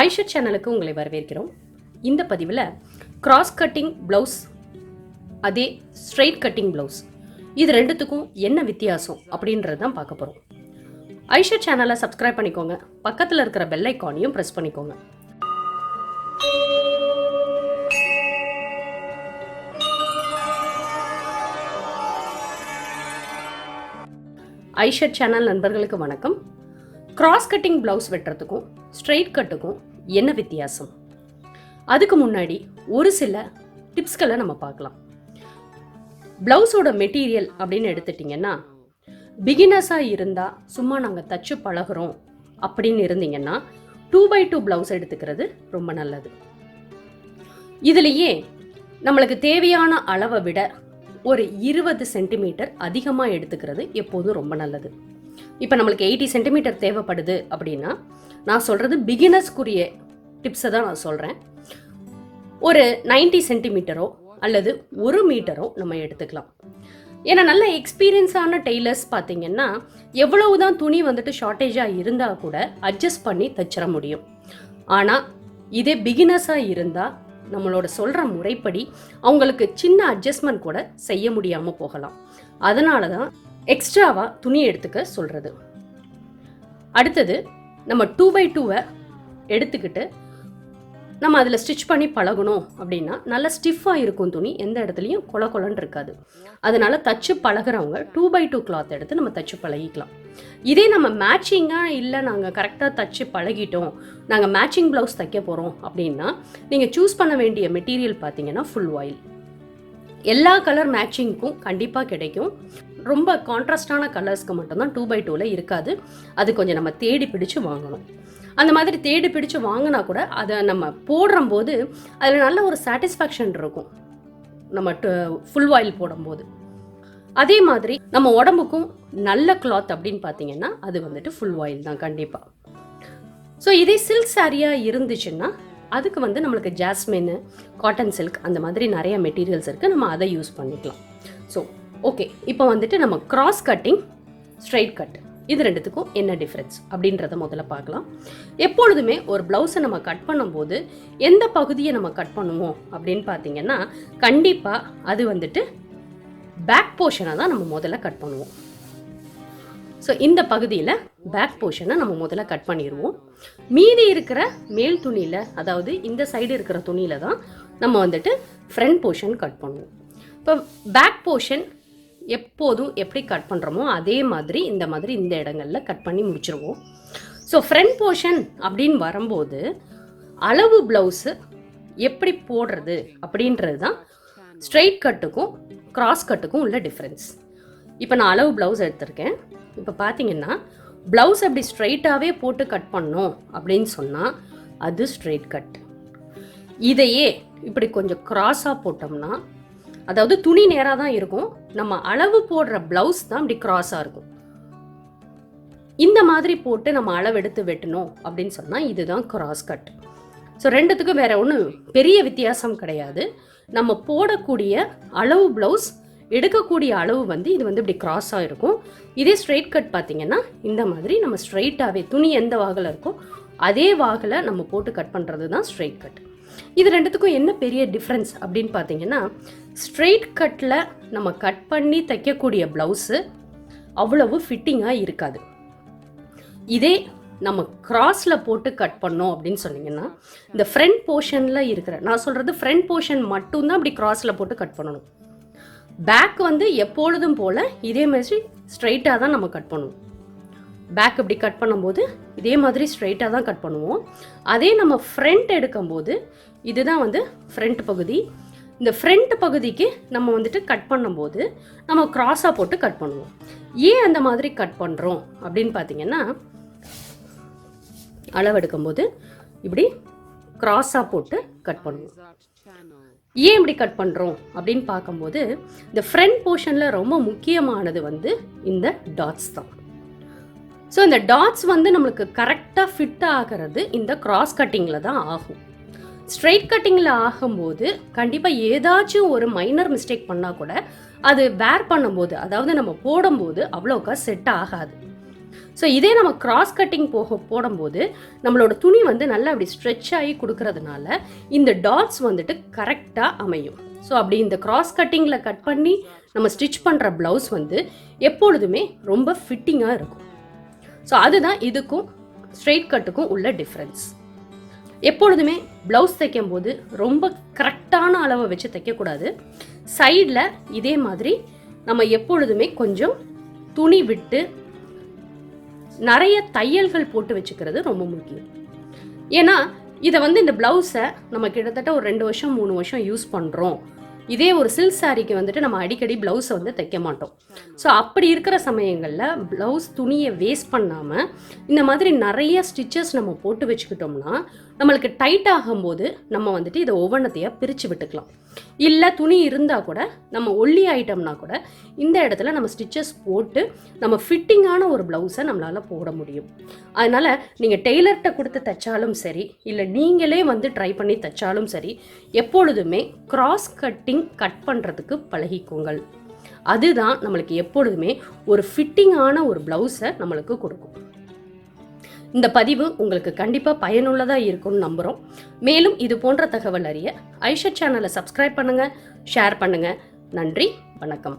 ஐஷட் சேனலுக்கு உங்களை வரவேற்கிறோம். இந்த பதிவில் கிராஸ் கட்டிங் ப்ளவுஸ் அதே ஸ்ட்ரெயிட் கட்டிங் ப்ளவுஸ் இது ரெண்டுத்துக்கும் என்ன வித்தியாசம் அப்படின்றது தான் பார்க்க போகிறோம் ஐஷட் சேனலை சப்ஸ்கிரைப் பண்ணிக்கோங்க. பக்கத்தில் இருக்கிற பெல் ஐக்கானையும் ப்ரெஸ் பண்ணிக்கோங்க. ஐஷட் சேனல் நண்பர்களுக்கு வணக்கம். கிராஸ் கட்டிங் ப்ளவுஸ் வெட்டுறதுக்கும் ஸ்ட்ரைட் கட்டுக்கும் என்ன வித்தியாசம்? அதுக்கு முன்னாடி ஒரு சில டிப்ஸ்களை நம்ம பார்க்கலாம். ப்ளவுஸோட மெட்டீரியல் அப்படின்னு எடுத்துட்டிங்கன்னா பிகினர்ஸாக இருந்தால் சும்மா நாங்கள் தச்சு பழகுறோம் அப்படின்னு இருந்தீங்கன்னா டூ பை டூ ப்ளவுஸ் எடுத்துக்கிறது ரொம்ப நல்லது. இதுலேயே நம்மளுக்கு தேவையான அளவை விட ஒரு இருபது சென்டிமீட்டர் அதிகமாக எடுத்துக்கிறது எப்போதும் ரொம்ப நல்லது. இப்போ நம்மளுக்கு எயிட்டி சென்டிமீட்டர் தேவைப்படுது அப்படின்னா நான் சொல்கிறது பிகினர்ஸ்க்குரிய டிப்ஸை தான் நான் சொல்கிறேன் ஒரு 90 சென்டிமீட்டரோ அல்லது ஒரு மீட்டரோ நம்ம எடுத்துக்கலாம். ஏன்னா நல்ல எக்ஸ்பீரியன்ஸான டெய்லர்ஸ் பார்த்தீங்கன்னா எவ்வளவு தான் துணி வந்துட்டு ஷார்ட்டேஜாக இருந்தால் கூட அட்ஜஸ்ட் பண்ணி தச்சிட முடியும். ஆனால் இதே பிகினர்ஸாக இருந்தால் நம்மளோட சொல்கிற முறைப்படி அவங்களுக்கு சின்ன அட்ஜஸ்ட்மெண்ட் கூட செய்ய முடியாமல் போகலாம். அதனால தான் எக்ஸ்ட்ராவாக துணி எடுத்துக்க சொல்கிறது அடுத்தது நம்ம டூ பை டூவை எடுத்துக்கிட்டு நம்ம அதில் ஸ்டிச் பண்ணி பழகணும் அப்படின்னா நல்லா ஸ்டிஃபாக இருக்கும் துணி எந்த இடத்துலையும் கொல கொலன்னு இருக்காது. அதனால் தச்சு பழகுறவங்க டூ பை டூ கிளாத் எடுத்து நம்ம தச்சு பழகிக்கலாம். இதே நம்ம மேட்சிங்காக இல்லை நாங்கள் கரெக்டாக தச்சு பழகிட்டோம் நாங்கள் மேட்சிங் ப்ளவுஸ் தைக்க போகிறோம் அப்படின்னா நீங்கள் சூஸ் பண்ண வேண்டிய மெட்டீரியல் பார்த்தீங்கன்னா ஃபுல் ஆயில் எல்லா கலர் மேட்சிங்க்கும் கண்டிப்பாக கிடைக்கும். ரொம்ப கான்ட்ராஸ்டான கலர்ஸ்க்கு மட்டும்தான் டூ பை டூவில் இருக்காது. அது கொஞ்சம் நம்ம தேடி பிடிச்சு வாங்கணும். அந்த மாதிரி தேடி பிடிச்சு வாங்கினா கூட அதை நம்ம போடுறம்போது அதில் நல்ல ஒரு சாட்டிஸ்ஃபேக்ஷன் இருக்கும். நம்ம ஃபுல் ஆயில் போடும்போது. அதே மாதிரி நம்ம உடம்புக்கும் நல்ல கிளாத் அப்படின்னு பார்த்தீங்கன்னா அது வந்துட்டு ஃபுல் ஆயில் தான் கண்டிப்பாக ஸோ இதே சில்க் சாரியாக இருந்துச்சுன்னா அதுக்கு வந்து நம்மளுக்கு ஜாஸ்மின் காட்டன் சில்க் அந்த மாதிரி நிறைய மெட்டீரியல்ஸ் இருக்குது நம்ம அதை யூஸ் பண்ணிக்கலாம். ஸோ ஓகே இப்போ வந்துட்டு நம்ம கிராஸ் கட்டிங் ஸ்ட்ரைட் கட் இது ரெண்டுத்துக்கும் என்ன டிஃப்ரென்ஸ் அப்படின்றத முதல்ல பார்க்கலாம். எப்பொழுதுமே ஒரு ப்ளவுஸை நம்ம கட் பண்ணும்போது எந்த பகுதியை நம்ம கட் பண்ணுவோம் அப்படின்னு பார்த்தீங்கன்னா கண்டிப்பாக அது வந்துட்டு பேக் போர்ஷனை தான் நம்ம முதல்ல கட் பண்ணுவோம். ஸோ இந்த பகுதியில் பேக் போர்ஷனை நம்ம முதல்ல கட் பண்ணிடுவோம். மீதி இருக்கிற மேல் துணியில் அதாவது இந்த சைடு இருக்கிற துணியில் தான் நம்ம வந்துட்டு ஃப்ரண்ட் போர்ஷன் கட் பண்ணுவோம். இப்போ பேக் போர்ஷன் எப்போதும் எப்படி கட் பண்ணுறோமோ அதே மாதிரி இந்த மாதிரி இந்த இடங்களில் கட் பண்ணி முடிச்சிருவோம். ஸோ ஃப்ரண்ட் போர்ஷன் அப்படின்னு வரும்போது அளவு ப்ளவுஸு எப்படி போடுறது அப்படின்றது தான் ஸ்ட்ரெயிட் கட்டுக்கும் கிராஸ் கட்டுக்கும் உள்ள டிஃப்ரென்ஸ் இப்போ நான் அளவு ப்ளவுஸ் எடுத்திருக்கேன். இப்போ பார்த்தீங்கன்னா ப்ளவுஸ் அப்படி ஸ்ட்ரைட்டாகவே போட்டு கட் பண்ணோம் அப்படின்னு சொன்னால் அது ஸ்ட்ரைட் கட் இதையே இப்படி கொஞ்சம் கிராஸாக போட்டோம்னா அதாவது துணி நேராக தான் இருக்கும். நம்ம அளவு போடுற ப்ளவுஸ் தான் இப்படி கிராஸாக இருக்கும். இந்த மாதிரி போட்டு நம்ம அளவெடுத்து வெட்டணும் அப்படின்னு சொன்னால் இதுதான் கிராஸ் கட் ஸோ ரெண்டுத்துக்கும் வேற ஒன்றும் பெரிய வித்தியாசம் கிடையாது. நம்ம போடக்கூடிய அளவு ப்ளவுஸ் எடுக்கக்கூடிய அளவு வந்து இது வந்து இப்படி கிராஸாக இருக்கும். இதே ஸ்ட்ரெயிட் கட் பார்த்தீங்கன்னா இந்த மாதிரி நம்ம ஸ்ட்ரெயிட்டாகவே துணி எந்த வாகில் இருக்கோ அதே வாகில் நம்ம போட்டு கட் பண்ணுறது தான் ஸ்ட்ரெயிட் கட் இது ரெண்டுத்துக்கும் என்ன பெரிய டிஃப்ரென்ஸ் அப்படின்னு பார்த்தீங்கன்னா ஸ்ட்ரெயிட் கட்டில் நம்ம கட் பண்ணி தைக்கக்கூடிய ப்ளவுஸு அவ்வளவு ஃபிட்டிங்காக இருக்காது. இதே நம்ம கிராஸில் போட்டு கட் பண்ணோம் அப்படின்னு சொன்னீங்கன்னா இந்த ஃப்ரண்ட் போர்ஷனில் இருக்கிற நான் சொல்கிறது ஃப்ரண்ட் போர்ஷன் மட்டும்தான் அப்படி கிராஸில் போட்டு கட் பண்ணணும். பேக் வந்து எப்பொழுதும் போல் இதே மாதிரி ஸ்ட்ரைட்டாக தான் நம்ம கட் பண்ணணும். பேக் இப்படி கட் பண்ணும்போது இதே மாதிரி ஸ்ட்ரைட்டாக தான் கட் பண்ணுவோம். அதே நம்ம ஃப்ரண்ட் எடுக்கும்போது இதுதான் வந்து ஃப்ரண்ட் பகுதி. இந்த ஃப்ரண்ட் பகுதிக்கு நம்ம வந்துட்டு கட் பண்ணும்போது நம்ம க்ராஸாக போட்டு கட் பண்ணுவோம். ஏன் அந்த மாதிரி கட் பண்ணுறோம் அப்படின்னு பார்த்தீங்கன்னா அளவெடுக்கும்போது இப்படி கிராஸாக போட்டு கட் பண்ணுவோம். ஏன் இப்படி கட் பண்ணுறோம் அப்படின்னு பார்க்கும்போது இந்த ஃப்ரண்ட் போர்ஷனில் ரொம்ப முக்கியமானது வந்து இந்த டாட்ஸ் தான். ஸோ இந்த டாட்ஸ் வந்து நம்மளுக்கு கரெக்டாக ஃபிட் ஆகிறது இந்த கிராஸ் கட்டிங்கில் தான் ஆகும். ஸ்ட்ரைட் கட்டிங்கில் ஆகும்போது கண்டிப்பாக ஏதாச்சும் ஒரு மைனர் மிஸ்டேக் பண்ணால் கூட அது வேர் பண்ணும்போது அதாவது நம்ம போடும்போது அவ்வளோக்கா செட் ஆகாது. ஸோ இதே நம்ம கிராஸ் கட்டிங் போக போடும்போது நம்மளோட துணி வந்து நல்லா அப்படி ஸ்ட்ரெச் ஆகி கொடுக்கறதுனால இந்த டாட்ஸ் வந்துட்டு கரெக்டாக அமையும். ஸோ அப்படி இந்த கிராஸ் கட்டிங்கில் கட் பண்ணி நம்ம ஸ்டிச் பண்ணுற ப்ளவுஸ் வந்து எப்பொழுதுமே ரொம்ப ஃபிட்டிங்காக இருக்கும். ஸோ அதுதான் இதுக்கும் ஸ்ட்ரெயிட் கட்டுக்கும் உள்ள டிஃப்ரென்ஸ் எப்பொழுதுமே ப்ளவுஸ் தைக்கும் போது ரொம்ப கரெக்டான அளவை வச்சு தைக்கக்கூடாது சைடில் இதே மாதிரி நம்ம எப்பொழுதுமே கொஞ்சம் துணி விட்டு நிறைய தையல்கள் போட்டு வச்சுக்கிறது ரொம்ப முக்கியம். ஏன்னா இதை வந்து இந்த ப்ளவுஸை நம்ம கிட்டத்தட்ட ஒரு ரெண்டு வருஷம் மூணு வருஷம் யூஸ் பண்ணுறோம் இதே ஒரு சில்க் சாரிக்கு வந்துட்டு நம்ம அடிக்கடி ப்ளவுஸை வந்து தைக்க மாட்டோம். ஸோ அப்படி இருக்கிற சமயங்களில் ப்ளவுஸ் துணியை வேஸ்ட் பண்ணாமல் இந்த மாதிரி நிறைய ஸ்டிச்சஸ் நம்ம போட்டு வச்சுக்கிட்டோம்னா நம்மளுக்கு டைட் ஆகும்போது நம்ம வந்துட்டு இதை ஒவ்வொன்றத்தையாக பிரித்து விட்டுக்கலாம். இல்லை துணி இருந்தால் கூட நம்ம ஒல்லி ஐட்டம்னா கூட இந்த இடத்துல நம்ம ஸ்டிச்சஸ் போட்டு நம்ம ஃபிட்டிங்கான ஒரு ப்ளவுஸை நம்மளால் போட முடியும். அதனால் நீங்கள் டெய்லர்கிட்ட கொடுத்து தைச்சாலும் சரி இல்லை நீங்களே வந்து ட்ரை பண்ணி தைச்சாலும் சரி எப்பொழுதுமே கிராஸ் கட்டிங் கட் பண்ணுறதுக்கு பழகிக்கோங்கள். அதுதான் நம்மளுக்கு எப்பொழுதுமே ஒரு ஃபிட்டிங்கான ஒரு ப்ளவுஸை நம்மளுக்கு கொடுக்கும். இந்த பதிவு உங்களுக்கு கண்டிப்பாக பயனுள்ளதாக இருக்கும்னு நம்புகிறோம் மேலும் இது போன்ற தகவல் அறிய ஐஷா சேனலை சப்ஸ்கிரைப் பண்ணுங்கள் ஷேர் பண்ணுங்கள் நன்றி வணக்கம்.